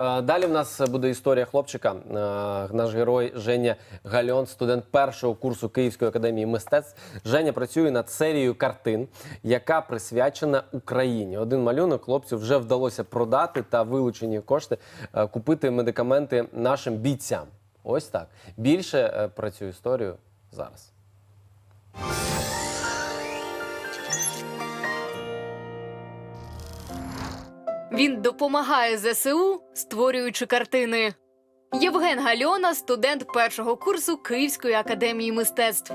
Е, Далі в нас буде історія хлопчика. Е, Наш герой Женя Гальон, студент першого курсу Київської академії мистецтв. Женя працює над серією картин, яка присвячена Україні. Один малюнок хлопцю вже вдалося продати та вилучені кошти е, купити медикаменти нашим бійцям. Ось так. Більше про цю історію зараз. Він допомагає ЗСУ, створюючи картини. Євген Гальона, студент першого курсу Київської академії мистецтв.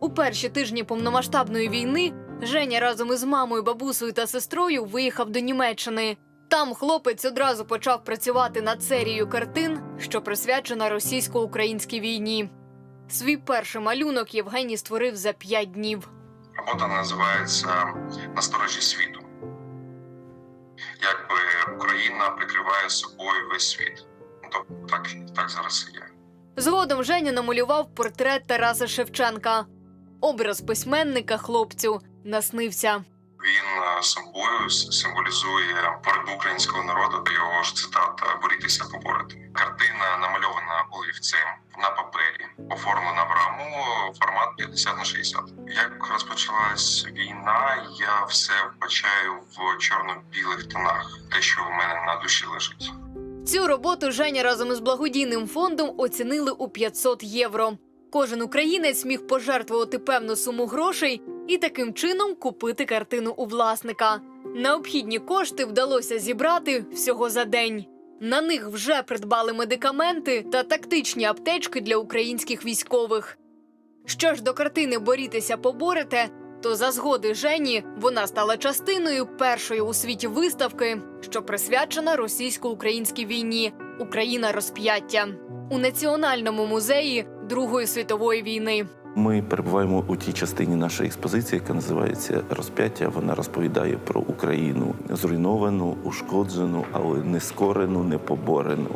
У перші тижні повномасштабної війни Женя разом із мамою, бабусею та сестрою виїхав до Німеччини. Там хлопець одразу почав працювати над серією картин, що присвячена російсько-українській війні. Свій перший малюнок Євгеній створив за п'ять днів. Робота називається Насторожі світу. Якби Україна прикриває собою весь світ. Ну, Тобто так, так зараз і є. Згодом Женя намалював портрет Тараса Шевченка. Образ письменника хлопцю наснився. Він е, собою символізує боротьбу українського народу та його ж цитата борітися поборити. Картина намальована олівцем на папері, оформлена формат 50 на 60. Як розпочалась війна, я все вбачаю в чорно-білих тонах, те, що в мене на душі лежить. Цю роботу Женя разом із благодійним фондом оцінили у 500 євро. Кожен українець міг пожертвувати певну суму грошей і таким чином купити картину у власника. Необхідні кошти вдалося зібрати всього за день. На них вже придбали медикаменти та тактичні аптечки для українських військових. Що ж до картини Борітеся поборете, то за згоди Жені вона стала частиною першої у світі виставки, що присвячена російсько-українській війні Україна розп'яття у Національному музеї Другої світової війни. Ми перебуваємо у тій частині нашої експозиції, яка називається Розп'яття. Вона розповідає про Україну зруйновану, ушкоджену, але не скорену, не поборену.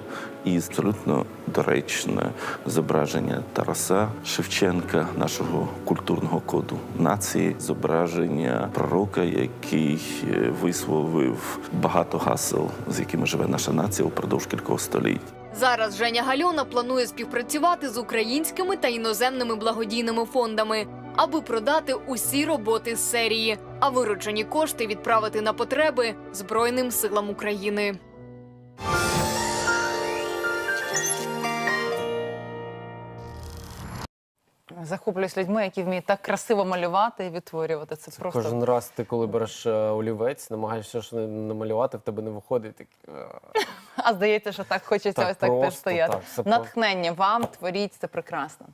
І абсолютно доречне зображення Тараса Шевченка, нашого культурного коду нації, зображення пророка, який е, висловив багато гасел, з якими живе наша нація упродовж кількох століть. Зараз Женя Гальона планує співпрацювати з українськими та іноземними благодійними фондами, аби продати усі роботи з серії, а виручені кошти відправити на потреби Збройним силам України. Захоплююсь людьми, які вміють так красиво малювати і відтворювати. Це, просто Кожен раз ти, коли береш е, олівець, намагаєшся щось намалювати, в тебе не виходить. Так, е, а здається, що так хочеться Так ось так теж просто, стояти. так, про- Натхнення вам творіть це прекрасно.